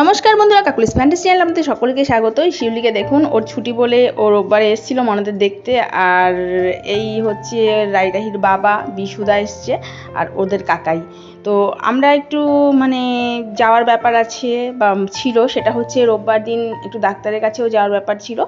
নমস্কার বন্ধুরা, Kokkalis fantasy channel আমাদের সকলকে স্বাগত। শিউলিকে দেখুন, ওর ছুটি বলে ও রোববারে এসেছিল মনাদের দেখতে, আর এই হচ্ছে রাইরাহির বাবা, বিশুদা এসছে, আর ওদের কাকাই। তো আমরা একটু মানে যাওয়ার ব্যাপার আছে, বা ছিল, সেটা হচ্ছে রোববার দিন একটু ডাক্তারের কাছেও যাওয়ার ব্যাপার ছিল,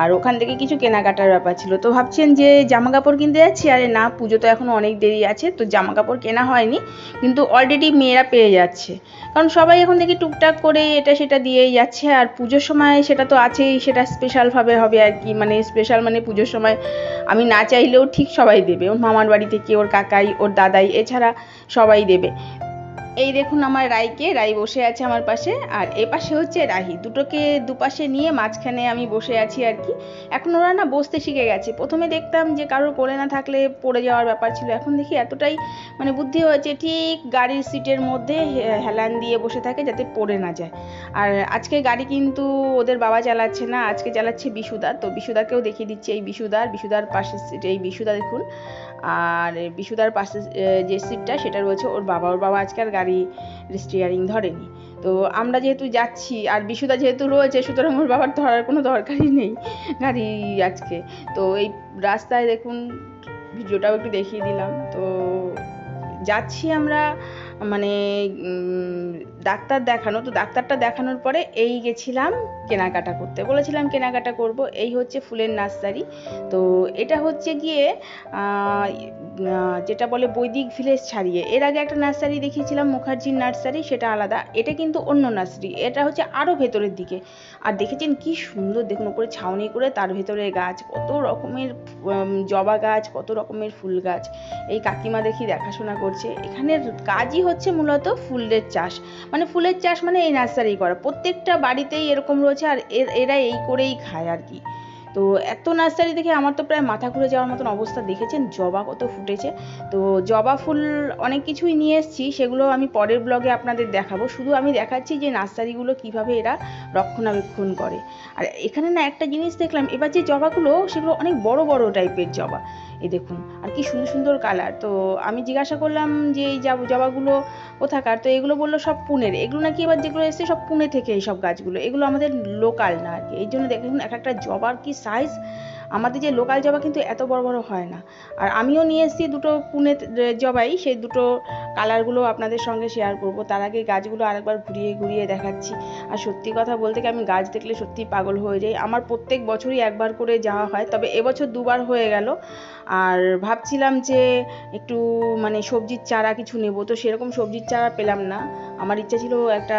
আর ওখান থেকে কিছু কেনাকাটার ব্যাপার ছিল। তো ভাবছেন যে জামা কাপড় কিনতে যাচ্ছি, আরে না, পুজো তো এখনও অনেক দেরি আছে, তো জামা কাপড় কেনা হয়নি, কিন্তু অলরেডি মেয়েরা পেয়ে যাচ্ছে। কারণ সবাই এখন দেখি টুকটাক করে এটা সেটা দিয়েই যাচ্ছে, আর পুজোর সময় সেটা তো আছেই, সেটা স্পেশালভাবে হবে আর কি মানে স্পেশাল মানে পুজোর সময় আমি না চাইলেও ঠিক সবাই দেবে, ওর মামার বাড়ি থেকে ওর কাকাই, ওর দাদাই, এছাড়া সবাই দেবে। এই দেখুন আমার রাইকে, রাই বসে আছে আমার পাশে, আর এ পাশে হচ্ছে রাহি। দুটোকে দুপাশে নিয়ে মাঝখানে আমি বসে আছি আর কি। এখন ওরা না বসতে শিখে গেছে। প্রথমে দেখতাম যে কারোর কোলে না থাকলে পড়ে যাওয়ার ব্যাপার ছিল। এখন দেখি এতটাই মানে বুদ্ধি হয়েছে, ঠিক গাড়ির সিটের মধ্যে হেলান দিয়ে বসে থাকে যাতে পড়ে না যায়। আর আজকে গাড়ি কিন্তু ওদের বাবা চালাচ্ছে না, আজকে চালাচ্ছে বিশুদা। তো বিশুদাকেও দেখিয়ে দিচ্ছে এই বিশুদার বিশুদার পাশের সিট, এই বিশুদা দেখুন। আর বিশুদার পাশে যে সিটটা সেটা রয়েছে ওর বাবা। ওর বাবা আজকে আর গাড়ি স্টিয়ারিং ধরেনি। তো আমরা যেহেতু যাচ্ছি, আর বিশুদা যেহেতু রয়েছে, সুতরাং ওর বাবার ধরার কোনো দরকারই নেই গাড়ি আজকে। তো এই রাস্তায় দেখুন, ভিডিওটাও একটু দেখিয়ে দিলাম। তো যাচ্ছি আমরা মানে ডাক্তার দেখানো, তো ডাক্তারটা দেখানোর পরে এই গেছিলাম কেনাকাটা করতে। বলেছিলাম কেনাকাটা করব, এই হচ্ছে ফুলের নার্সারি। তো এটা হচ্ছে গিয়ে যেটা বলে বৈদিক ভিলেজ ছাড়িয়ে। এর আগে একটা নার্সারি দেখিয়েছিলাম, মুখার্জির নার্সারি, সেটা আলাদা। এটা কিন্তু অন্য নার্সারি, এটা হচ্ছে আরও ভেতরের দিকে। আর দেখেছেন কি সুন্দর, দেখুন উপরে ছাউনি করে তার ভেতরে গাছ, কত রকমের জবা গাছ, কত রকমের ফুল গাছ। এই কাকিমা দেখি দেখাশোনা করছে। এখানের কাজই হচ্ছে মূলত ফুলের চাষ। মানে ফুলের চাষ মানে এই নার্সারি করা। প্রত্যেকটা বাড়িতেই এরকম রয়েছে আর এর- এই করেই খায় আর কি। তো এত নার্সারি দেখে আমার তো প্রায় মাথা ঘুরে যাওয়ার মতন অবস্থা দেখেছেন, জবা কত ফুটেছে। তো জবা ফুল অনেক কিছুই নিয়ে এসেছি, সেগুলো আমি পরের ব্লগে আপনাদের দেখাবো। শুধু আমি দেখাচ্ছি যে নার্সারিগুলো কীভাবে এরা রক্ষণাবেক্ষণ করে। আর এখানে না একটা জিনিস দেখলাম, এবার যে জবাগুলো, সেগুলো অনেক বড় বড় টাইপের জবা। এই দেখুন, আর কি সুন্দর সুন্দর কালার তো আমি জিজ্ঞাসা করলাম যে এই জব- জবাগুলো কোথাকার? তো এগুলো বলল সব পুনের। এগুলো নাকি এবার যেগুলো এসছে সব পুনে থেকে এই সব গাছগুলো। এগুলো আমাদের লোকাল না আর কি। এই জন্য দেখুন, এক একটা জবার কি সাইজ আমাদের যে লোকাল জবা কিন্তু এত বড় বড় হয় না। আর আমিও নিয়ে এসেছি দুটো পুনে জবাই, সেই দুটো কালারগুলো আপনাদের সঙ্গে শেয়ার করব। তার আগে গাছগুলো আরেকবার ঘুরিয়ে ঘুরিয়ে দেখাচ্ছি। আর সত্যি কথা বলতে কি, আমি গাছ দেখলে সত্যি পাগল হয়ে যাই। আমার প্রত্যেক বছরই একবার করে যাওয়া হয়, তবে এবছর দুবার হয়ে গেল। আর ভাবছিলাম যে একটু মানে সবজির চারা কিছু নেব, তো সেরকম সবজির চারা পেলাম না। আমার ইচ্ছা ছিল একটা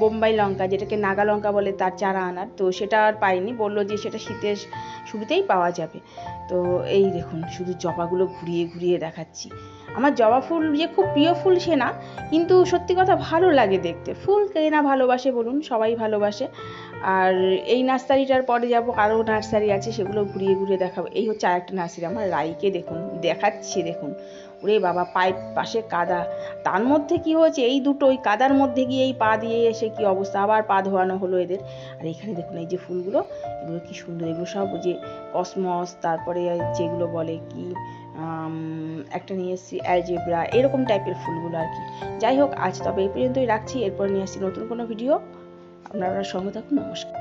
বোম্বাই লঙ্কা, যেটাকে নাগা লঙ্কা বলে তার চারা আনার। তো সেটা আর পাইনি, বলল যে সেটা শীতের শুরুতেই পাওয়া যাবে। তো এই দেখুন, শুধু জবাগুলো ঘুরিয়ে ঘুরিয়ে দেখাচ্ছি। আমার জবা ফুল যে খুব প্রিয় ফুল সে না, কিন্তু সত্যি কথা ভালো লাগে দেখতে। ফুল কে না ভালোবাসে বলুন, সবাই ভালোবাসে। আর এই নার্সারিটার পরে যাব, আরও নার্সারি আছে, সেগুলো ঘুরিয়ে ঘুরিয়ে দেখাবো। এই হচ্ছে আরেকটা নার্সারি, আমার রাইকে দেখুন, দেখাচ্ছি দেখুন। ওরে বাবা পাইপ পাশে কাদা। তার মধ্যে কি হয়েছে? এই দুটো ওই কাদার মধ্যে গিয়ে এই পা দিয়ে এসে কি অবস্থা? আবার পা ধোয়ানো হলো এদের। আর এখানে দেখুন এই যে ফুলগুলো, এগুলো কি সুন্দর, এগুলো সব যে কসমস, তারপরে যেগুলো বলে কি একটা নিয়ে এসেছি অ্যালজেব্রা এরকম টাইপের ফুলগুলো আর কি। যাই হোক, আজ তবে এই পর্যন্তই রাখছি। এরপর নিয়ে আসছি নতুন কোনো ভিডিও আপনারা সঙ্গে থাকুন, নমস্কার।